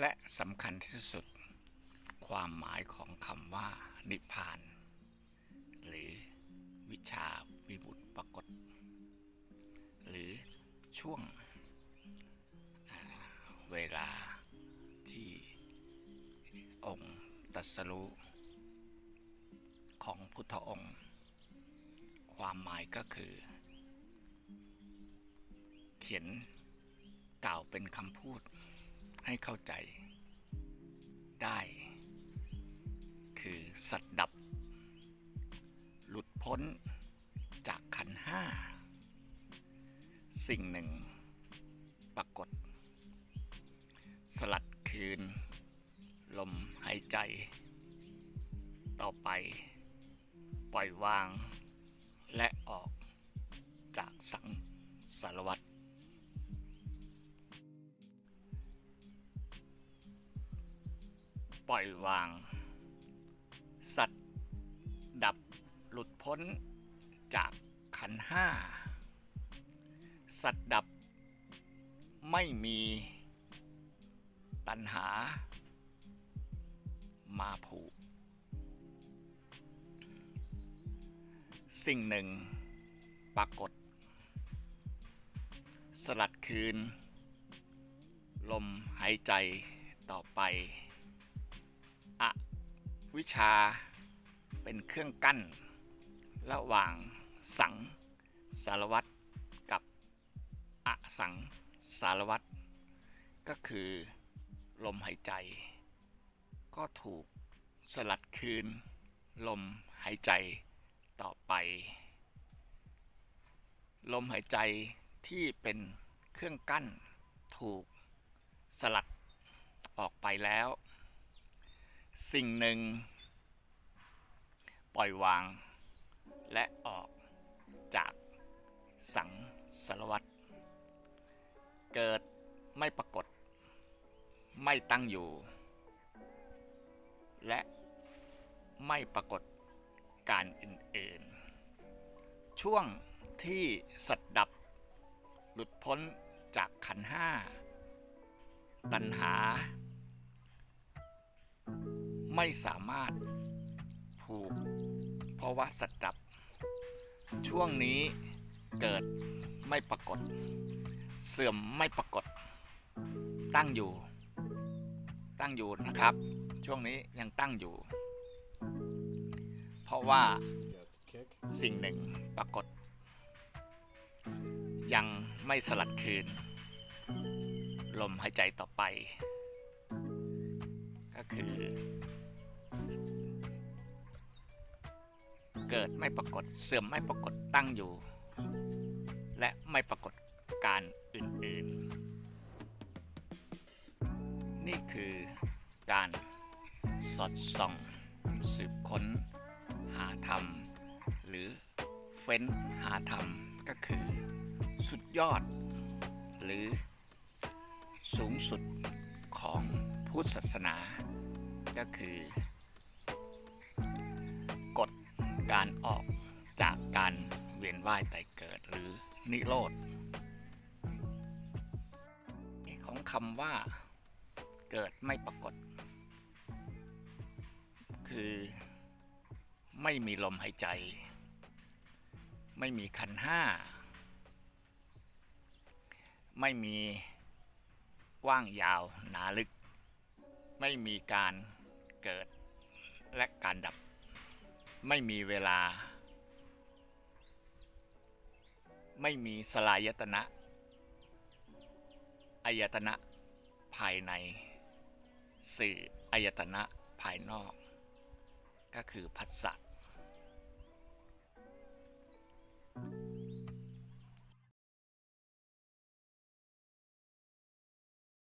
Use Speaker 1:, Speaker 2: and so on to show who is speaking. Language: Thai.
Speaker 1: และสำคัญที่สุด ความหมายของคำว่า นิพพาน หรือวิชาวิมุตติปรากฏ หรือช่วงเวลาที่องค์ตัสรู้ของพุทธองค์ ความหมายก็คือ เขียนกล่าวเป็นคำพูด ให้เข้าใจได้ คือสัตว์ดับ หลุดพ้นจากขันห้า สิ่งหนึ่งปรากฏ สลัดคืน ลมหายใจ ต่อไป ปล่อยวาง และออกจากสังสารวัตร ล่อยวาง สัตว์ ดับหลุดพ้นจากขันห้า สัตว์ดับไม่มีตัณหา มาผูก สิ่งหนึ่งปรากฏ สลัดคืน ลมหายใจต่อไป วิชาเป็นเครื่องกั้น ระหว่างสังสารวัตรกับอสังสารวัตรก็คือลมหายใจ ก็ถูกสลัดคืน ลมหายใจต่อไป ลมหายใจที่เป็นเครื่องกั้น ถูกสลัดออกไปแล้ว สิ่งหนึ่ง ปล่อยวาง และออกจากสังสารวัตรเกิดไม่ปรากฏ ไม่ตั้งอยู่ และไม่ปรากฏการอื่นๆ ช่วงที่สัตว์ดับ หลุดพ้นจากขันห้าตัณหา ไม่สามารถผูก เพราะว่าสัตว์ดับ ช่วงนี้เกิดไม่ปรากฏ เสื่อมไม่ปรากฏ ตั้งอยู่ ตั้งอยู่นะครับ ช่วงนี้ยังตั้งอยู่ เพราะว่าสิ่งหนึ่งปรากฏ ยังไม่สลัดคืน ลมหายใจต่อไป ก็คือ เกิดไม่ปรากฏเสื่อมไม่ปรากฏตั้งอยู่ และไม่ปรากฏการอื่นๆ นี่คือการสอดส่อง สืบค้น หาธรรม หรือเฟ้นหาธรรมก็คือ สุดยอด หรือสูงสุดของพุทธศาสนา ก็คือ การออกจากการเวียนว่ายตายเกิดหรือนิโรธของคำว่าเกิดไม่ปรากฏ คือไม่มีลมหายใจ ไม่มีขันห้า ไม่มีกว้างยาวหนาลึก ไม่มีการเกิดและการดับ ไม่มีเวลา ไม่มีสลายตนะอายตนะภายใน สื่ออายตนะภายนอก ก็คือพัสสะ